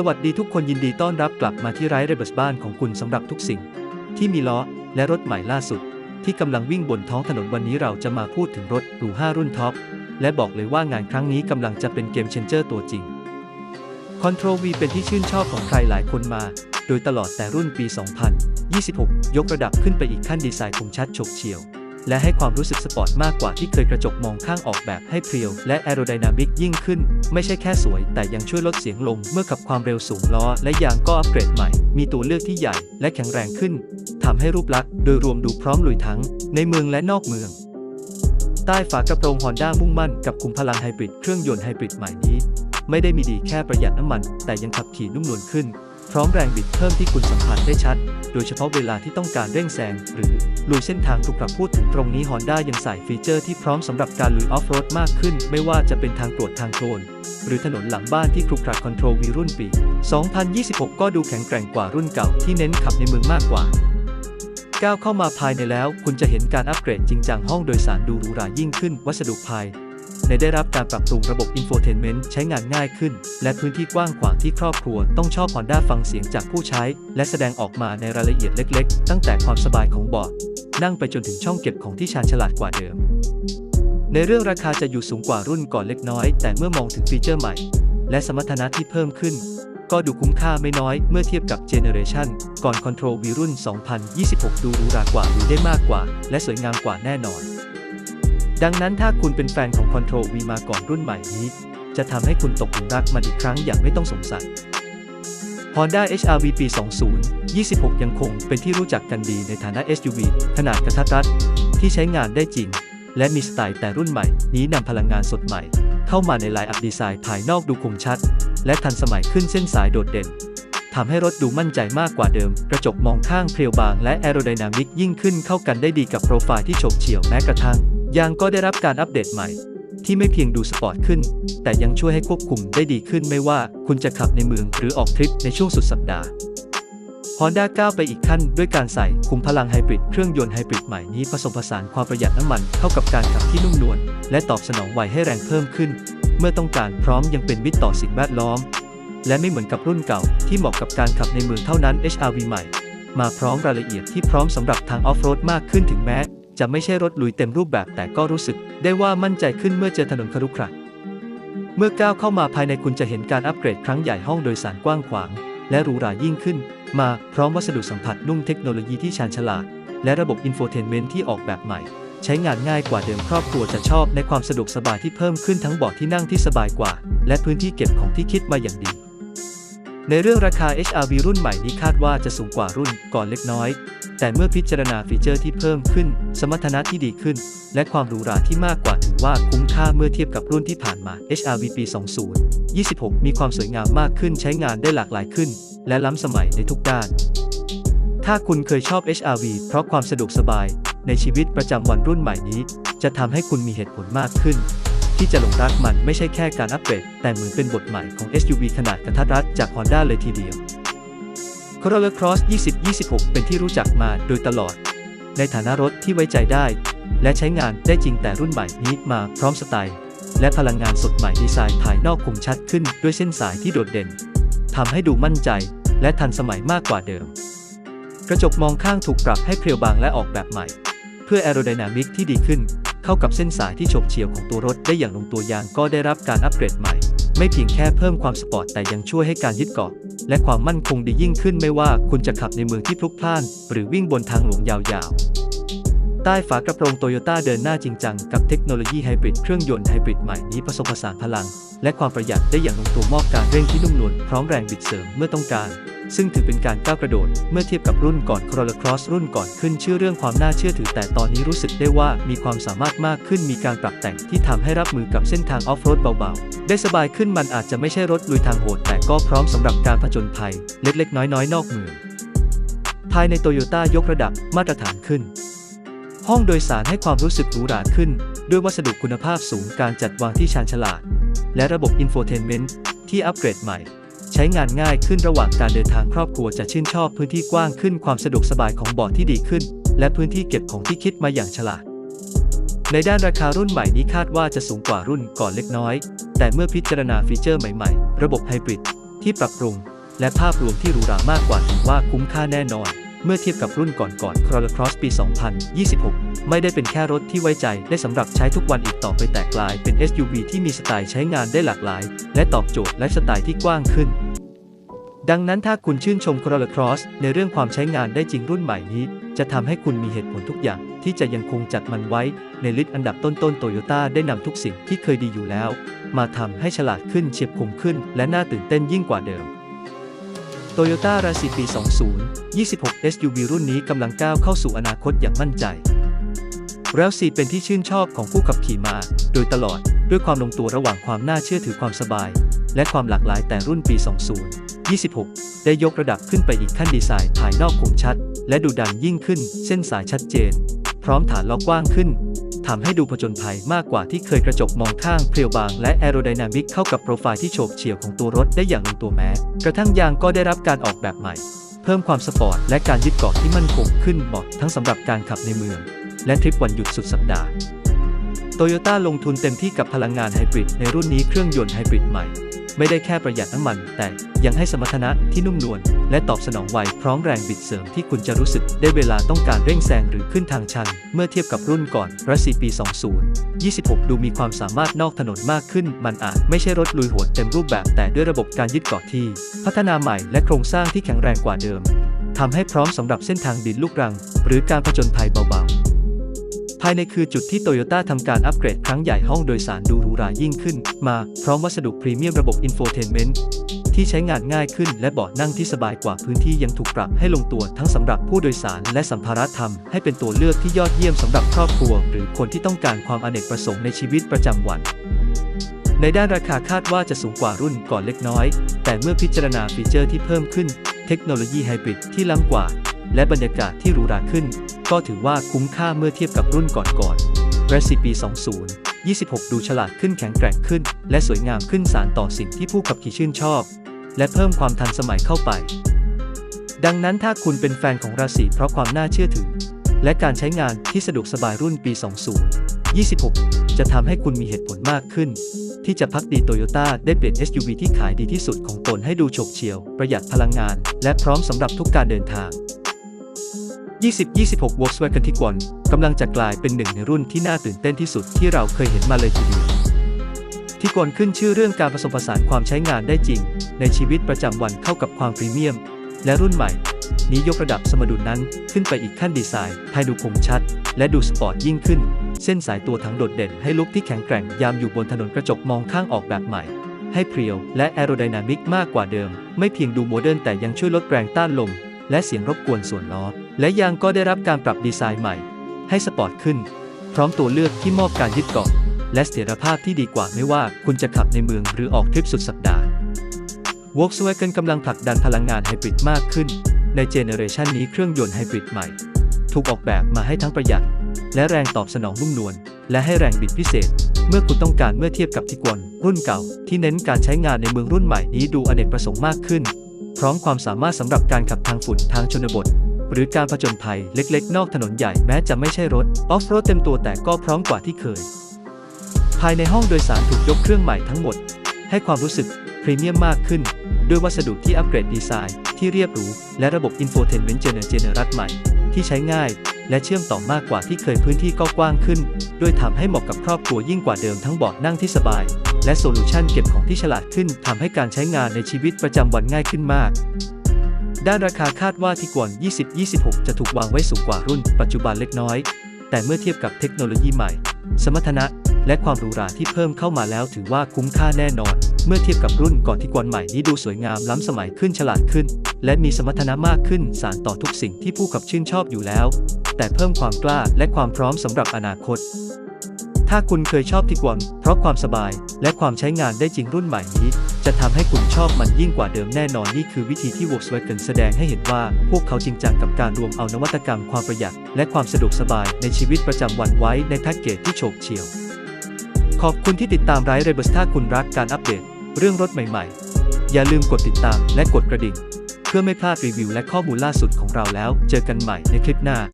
สวัสดีทุกคนยินดีต้อนรับกลับมาที่ไร้เรเบสบ้านของคุณสำหรับทุกสิ่ง ที่มีล้อและรถใหม่ล่าสุด ที่กำลังวิ่งบนท้องถนนวันนี้เราจะมาพูดถึงรถหรู5รุ่นท็อป และบอกเลยว่างานครั้งนี้กำลังจะเป็นเกมเชนเจอร์ตัวจริง Control V เป็นที่ชื่นชอบของใครหลายคนมา โดยตลอดแต่รุ่นปี 2026 ยกระดับขึ้นไปอีกขั้นดีไซน์คมชัดฉกเฉียว และให้ความรู้สึกสปอร์ตมากกว่าที่เคยกระจกมองข้างออกแบบให้เพรียว และแอโรไดนามิกยิ่งขึ้น ไม่ใช่แค่สวย แต่ยังช่วยลดเสียงลมเมื่อขับความเร็วสูงล้อ และยางก็อัปเกรดใหม่ มีตัวเลือกที่ใหญ่และแข็งแรงขึ้นทำให้รูปลักษณ์โดยรวมดูพร้อมลุยทั้ง ในเมืองและนอกเมือง ใต้ฝากระโปรงฮอนด้ามุ่งมั่นกับคุมพลังไฮบริดเครื่องยนต์ไฮบริดใหม่นี้ ไม่ได้มีดีแค่ประหยัดน้ำมัน แต่ยังขับขี่นุ่มนวลขึ้น พร้อมแรงบิดเพิ่มที่คุณสัมผัสได้ชัด โดยเฉพาะเวลาที่ต้องการเร่งแซงหรือลุยเส้นทางถูกปรับพูดถึงตรงนี้ Honda ยังใส่ฟีเจอร์ที่พร้อมสำหรับการลุยออฟโรดมากขึ้น ไม่ว่าจะเป็นทางตรวจทางโคลนหรือถนนหลังบ้านที่ครุขระคอนโทรลวีรุ่นปี 2026 ก็ดูแข็งแกร่งกว่ารุ่นเก่าที่เน้นขับในเมืองมากกว่าก้าวเข้ามาภายในแล้ว คุณจะเห็นการอัปเกรดจริงจังห้องโดยสารดูหรูหรายิ่งขึ้น วัสดุภาย ในได้รับการปรับปรุงระบบอินโฟเทนเมนต์ใช้งานง่ายขึ้น และพื้นที่กว้างขวางที่ครอบครัวต้องชอบ Honda ฟังเสียงจากผู้ใช้ และแสดงออกมาในรายละเอียดเล็ก ๆ ตั้งแต่ความสบายของเบาะนั่งไปจนถึงช่องเก็บของที่ชาญฉลาดกว่าเดิม ในเรื่องราคาจะอยู่สูงกว่ารุ่นก่อนเล็กน้อย แต่เมื่อมองถึงฟีเจอร์ใหม่ และสมรรถนะที่เพิ่มขึ้น ก็ดูคุ้มค่าไม่น้อยเมื่อเทียบกับเจเนอเรชันก่อน Control V รุ่น 2026 ดูหรูหรากว่าดูได้มากกว่า และสวยงามกว่าแน่นอน ดังนั้นถ้าคุณเป็นแฟนของ Control V มาก่อนรุ่นใหม่นี้ จะทำให้คุณตกหลุมรักมันอีกครั้งอย่างไม่ต้องสงสัย Honda HR-V ปี 2026 ยังคงเป็นที่รู้จักกันดีในฐานะ SUV ขนาดกระทัดรัด ที่ใช้งานได้จริง และมีสไตล์แต่รุ่นใหม่นี้นำพลังงานสดใหม่ เข้ามาในลน์อัพดีไซน์ภายนอกดูคมชัด และทันสมัยขึ้นเส้นสายโดดเด่นทำให้รถดูมั่นใจมากกว่าเดิม กระจกมองข้างเพรียวบางและแอโรไดนามิกยิ่งขึ้นเข้ากันได้ดีกับโปรไฟล์ที่โฉบเฉี่ยวแม้กระทั่ง ยางก็ได้รับการอัปเดตใหม่ ที่ไม่เพียงดูสปอร์ตขึ้น แต่ยังช่วยให้ควบคุมได้ดีขึ้นไม่ว่าคุณจะขับในเมืองหรือออกทริปในช่วงสุดสัปดาห์ Honda ก้าวไปอีกขั้นด้วยการใส่คุมพลังไฮบริดเครื่องยนต์ไฮบริดใหม่นี้ผสมผสานความประหยัดน้ำมันเข้ากับการขับที่นุ่มนวลและตอบสนองไวให้แรงเพิ่มขึ้น เมื่อต้องการพร้อมยังเป็นมิตรต่อสิ่งแวดล้อม และไม่เหมือนกับรุ่นเก่าที่เหมาะกับการขับในเมืองเท่านั้น HRV ใหม่ มาพร้อมรายละเอียดที่พร้อมสำหรับทางออฟโรดมากขึ้นถึงแม้ จะไม่ใช่รถลุยเต็มรูปแบบแต่ก็รู้สึกได้ว่ามั่นใจขึ้นเมื่อเจอถนนครุขระเมื่อก้าวเข้ามาภายในคุณจะเห็นการอัปเกรดครั้งใหญ่ห้องโดยสารกว้างขวาง และหรูหรายิ่งขึ้น มาพร้อมวัสดุสัมผัสนุ่มเทคโนโลยีที่ชาญฉลาด และระบบอินโฟเทนเมนต์ที่ออกแบบใหม่ ใช้งานง่ายกว่าเดิมครอบครัวจะชอบในความสะดวกสบายที่เพิ่มขึ้นทั้งเบาะที่นั่งที่สบายกว่า และพื้นที่เก็บของที่คิดมาอย่างดีในเรื่องราคา HRV รุ่นใหม่นี้คาดว่าจะสูงกว่ารุ่นก่อนเล็กน้อย แต่เมื่อพิจารณาฟีเจอร์ที่เพิ่มขึ้น สมรรถนะที่ดีขึ้น และความหรูหราที่มากกว่าถือว่าคุ้มค่าเมื่อเทียบกับรุ่นที่ผ่านมา HRV ปี 2026 มีความสวยงามมากขึ้นใช้งานได้หลากหลายขึ้น และล้ำสมัยในทุกด้าน ถ้าคุณเคยชอบ HRV เพราะความสะดวกสบาย ในชีวิตประจำวันรุ่นใหม่นี้ จะทำให้คุณมีเหตุผลมากขึ้น ที่จะหลงรักมันไม่ใช่แค่การอัปเกรดแต่เหมือนเป็นบทใหม่ของ SUV ขนาดกระทัดรัดจาก Honda เลยทีเดียว Corolla Cross 2026 เป็นที่รู้จักมาโดยตลอด ในฐานะรถที่ไว้ใจได้ และใช้งานได้จริงแต่รุ่นใหม่นี้มาพร้อมสไตล์ และพลังงานสดใหม่ดีไซน์ภายนอกคมชัดขึ้นด้วยเส้นสายที่โดดเด่นทำให้ดูมั่นใจ และทันสมัยมากกว่าเดิม กระจกมองข้างถูกปรับให้เพรียวบางและออกแบบใหม่ เพื่อแอโรไดนามิกที่ดีขึ้น เข้ากับเส้นสายที่ฉบเฉี่ยวของตัวรถได้อย่างลงตัวยางก็ได้รับการอัปเกรดใหม่ ไม่เพียงแค่เพิ่มความสปอร์ตแต่ยังช่วยให้การยึดเกาะ และความมั่นคงดียิ่งขึ้นไม่ว่าคุณจะขับในเมืองที่พลุกพล่าน หรือวิ่งบนทางหลวงยาวๆ ใต้ฝากระโปรงโตโยต้าเดินหน้าจริงจังกับเทคโนโลยีไฮบริดเครื่องยนต์ไฮบริดใหม่นี้ผสมผสานพลัง และความประหยัดได้อย่างลงตัวมอบการเร่งที่นุ่มนวลพร้อมแรงบิดเสริมเมื่อต้องการ ซึ่งถือเป็นการก้าวกระโดด เมื่อเทียบกับรุ่นก่อน Corolla Cross รุ่นก่อนขึ้นชื่อเรื่องความน่าเชื่อถือแต่ตอนนี้รู้สึกได้ว่ามีความสามารถมากขึ้นมีการปรับแต่งที่ทำให้รับมือกับเส้นทางออฟโรดเบาๆ ได้สบายขึ้นมันอาจจะไม่ใช่รถลุยทางโหดแต่ก็พร้อมสำหรับการผจญภัย เล็กๆ น้อยๆ นอกเมืองภายในโตโยต้ายกระดับมาตรฐานขึ้น ห้องโดยสารให้ความรู้สึกหรูหราขึ้น ด้วยวัสดุคุณภาพสูงการจัดวางที่ชาญฉลาด และระบบอินโฟเทนเมนต์ที่อัปเกรดใหม่ ใช้งานง่ายขึ้นระหว่างการเดินทางครอบครัวจะชื่นชอบพื้นที่กว้างขึ้นความสะดวกสบายของเบาะที่ดีขึ้น และพื้นที่เก็บของที่คิดมาอย่างฉลาด ในด้านราคารุ่นใหม่นี้คาดว่าจะสูงกว่ารุ่นก่อนเล็กน้อย แต่เมื่อพิจารณาฟีเจอร์ใหม่ๆ ระบบไฮบริดที่ปรับปรุง และภาพรวมที่หรูหรามากกว่าถือว่าคุ้มค่าแน่นอน เมื่อเทียบกับรุ่นก่อนๆ Corolla Cross ปี 2026 ไม่ได้เป็นแค่รถที่ไว้ใจได้สำหรับใช้ทุกวันอีกต่อไปแต่กลายเป็น SUV ที่มีสไตล์ใช้งานได้หลากหลาย และตอบโจทย์ไลฟ์สไตล์ที่กว้างขึ้นดังนั้นถ้าคุณชื่นชม Corolla Cross ในเรื่องความใช้งานได้จริงรุ่นใหม่นี้ จะทำให้คุณมีเหตุผลทุกอย่าง ที่จะยังคงจัดมันไว้ ในลิสต์อันดับต้นๆโตโยต้าได้นำทุกสิ่งที่เคยดีอยู่แล้ว มาทำให้ฉลาดขึ้นเฉียบคมขึ้น และน่าตื่นเต้นยิ่งกว่าเดิม Toyota r a c ปี 20 26 SUV รุ่นนี้กำลังก้าวเข้าสู่อนาคตอย่างมั่นใจ r a l 4เป็นที่ชื่นชอบของผู้ขับขี่มา โดยตลอดด้วยความลงตัวระหว่างความน่าเชื่อถือความสบาย และความหลากหลายแต่รุ่นปี 20 26 ได้ยกระดับขึ้นไปอีกขั้นดีไซน์ภายนอกคมชัด และดูดันยิ่งขึ้น เส้นสายชัดเจน พร้อมฐานล้อกว้างขึ้น ทำให้ดูผจญภัยมากกว่าที่เคยกระจกมองข้างเพรียวบางและแอโรไดนามิกเข้ากับโปรไฟล์ที่โฉบเฉี่ยวของตัวรถได้อย่างลงตัวแม้ กระทั่งยางก็ได้รับการออกแบบใหม่ เพิ่มความสปอร์ตและการยึดเกาะที่มั่นคงขึ้นเหมาะทั้งสำหรับการขับในเมือง และทริปวันหยุดสุดสัปดาห์โตโยต้าลงทุนเต็มที่กับพลังงานไฮบริดในรุ่นนี้เครื่องยนต์ไฮบริดใหม่ ไม่ได้แค่ประหยัดน้ำมัน แต่ยังให้สมรรถนะที่นุ่มนวลและตอบสนองไวพร้อมแรงบิดเสริมที่คุณจะรู้สึกได้เวลาต้องการเร่งแซงหรือขึ้นทางชัน เมื่อเทียบกับรุ่นก่อนรัสซีปี 20 26 ดูมีความสามารถนอกถนนมากขึ้น มันอาจไม่ใช่รถลุยโหดเต็มรูปแบบแต่ด้วยระบบการยึดเกาะที่ พัฒนาใหม่และโครงสร้างที่แข็งแรงกว่าเดิมทำให้พร้อมสำหรับเส้นทางดินลูกรัง หรือการผจญภัยเบาๆ ภายในคือจุดที่โตโยต้าทำการอัปเกรดครั้งใหญ่ห้องโดยสารดูหรูหรายิ่งขึ้น มาพร้อมวัสดุพรีเมียมระบบอินโฟเทนเมนต์ที่ใช้งานง่ายขึ้นและเบาะนั่งที่สบายกว่าพื้นที่ยังถูกปรับให้ลงตัวทั้งสำหรับผู้โดยสารและสัมภาระทำให้เป็นตัวเลือกที่ยอดเยี่ยมสำหรับครอบครัว หรือคนที่ต้องการความอเนกประสงค์ในชีวิตประจำวันในด้านราคาคาดว่าจะสูงกว่ารุ่นก่อนเล็กน้อย แต่เมื่อพิจารณาฟีเจอร์ที่เพิ่มขึ้น เทคโนโลยีไฮบริดที่ล้ำกว่า และบรรยากาศที่หรูหราขึ้น ก็ถือว่าคุ้มค่าเมื่อเทียบกับรุ่นก่อนๆ r e c i ปี20 26 ดูฉลาดขึ้นแข็งแกร่งขึ้น และสวยงามขึ้นสารต่อสิ่งที่ผู้ขับขี่ชื่นชอบ และเพิ่มความทันสมัยเข้าไป ดังนั้นถ้าคุณเป็นแฟนของราศีเพราะความน่าเชื่อถือ และการใช้งานที่สะดวกสบายรุ่นปี 20 26 จะทำให้คุณมีเหตุผลมากขึ้น ที่จะพักดีโตโยต้าได้เปลี่ยน SUV ที่ขายดีที่สุดของตนให้ดูโฉบเฉี่ยว ประหยัดพลังงาน และพร้อมสำหรับทุกการเดินทาง 2026 Volkswagen Tiguan กำลังจะกลายเป็นหนึ่งในรุ่นที่น่าตื่นเต้นที่สุดที่เราเคยเห็นมาเลยทีเดียวทิกวนขึ้นชื่อเรื่องการผสมผสานความใช้งานได้จริง ในชีวิตประจำวันเข้ากับความพรีเมียม และรุ่นใหม่ นี้ยกระดับสมดุลนั้นขึ้นไปอีกขั้นดีไซน์ให้ดูคมชัด และดูสปอร์ตยิ่งขึ้น เส้นสายตัวถังโดดเด่นให้ลุกที่แข็งแกร่งยามอยู่บนถนนกระจกมองข้างออกแบบใหม่ ให้เพรียวและแอโรไดนามิกมากกว่าเดิม ไม่เพียงดูโมเดิร์นแต่ยังช่วยลดแรงต้านลมและเสียงรบกวนส่วนล้อ และยางก็ได้รับการปรับดีไซน์ใหม่ ให้สปอร์ตขึ้น พร้อมตัวเลือกที่มอบการยึดเกาะและเสถียรภาพที่ดีกว่าไม่ว่าคุณจะขับในเมืองหรือออกทริปสุดสัปดาห์ Volkswagen กำลังผลักดันพลังงานไฮบริดมากขึ้น ในเจเนอเรชันนี้เครื่องยนต์ไฮบริดใหม่ ถูกออกแบบมาให้ทั้งประหยัด และแรงตอบสนองนุ่มนวลและให้แรงบิดพิเศษ เมื่อคุณต้องการเมื่อเทียบกับทิกวนรุ่นเก่า ที่เน้นการใช้งานในเมืองรุ่นใหม่นี้ดูอเนกประสงค์มากขึ้น พร้อมความสามารถสำหรับการขับทางฝุ่นทางชนบท หรือการผจญภัยเล็กๆ นอกถนนใหญ่แม้จะไม่ใช่รถออฟโรดเต็มตัวแต่ก็พร้อมกว่าที่เคย ภายในห้องโดยสารถูกยกเครื่องใหม่ทั้งหมด ให้ความรู้สึกพรีเมียมมากขึ้น ด้วยวัสดุที่อัปเกรดดีไซน์ที่เรียบหรู และระบบอินโฟเทนเมนต์เจเนเจเนรัตใหม่ ที่ใช้ง่ายและเชื่อมต่อมากกว่าที่เคยพื้นที่ก็กว้างขึ้น ด้วยทำให้เหมาะกับครอบครัวยิ่งกว่าเดิมทั้งเบาะนั่งที่สบาย และโซลูชันเก็บของที่ฉลาดขึ้นทำให้การใช้งานในชีวิตประจำวันง่ายขึ้นมาก ด้านราคาคาดว่าที่กวน2026 จะถูกวางไว้สูงกว่ารุ่นปัจจุบันเล็กน้อย แต่เมื่อเทียบกับเทคโนโลยีใหม่ สมรรถนะ และความหรูหราที่เพิ่มเข้ามาแล้วถือว่าคุ้มค่าแน่นอน เมื่อเทียบกับรุ่นก่อนที่กวนใหม่นี้ดูสวยงามล้ำสมัยขึ้นฉลาดขึ้น และมีสมรรถนะมากขึ้นสารต่อทุกสิ่งที่ผู้ขับชื่นชอบอยู่แล้ว แต่เพิ่มความกล้าและความพร้อมสำหรับอนาคต ถ้าคุณเคยชอบทิกวนเพราะความสบาย และความใช้งานได้จริงรุ่นใหม่นี้ จะทำให้คุณชอบมันยิ่งกว่าเดิมแน่นอนนี่คือวิธีที่ Volkswagen แสดงให้เห็นว่า พวกเขาจริงจังกับการรวมเอานวัตกรรมความประหยัด และความสะดวกสบายในชีวิตประจำวันไว้ในแพ็กเกจที่โฉบเฉี่ยว ขอบคุณที่ติดตามไร้เรเบสถ้าคุณรักการอัปเดต เรื่องรถใหม่ๆ อย่าลืมกดติดตามและกดกระดิ่ง เพื่อไม่พลาดรีวิวและข้อมูลล่าสุดของเราแล้ว เจอกันใหม่ในคลิปหน้า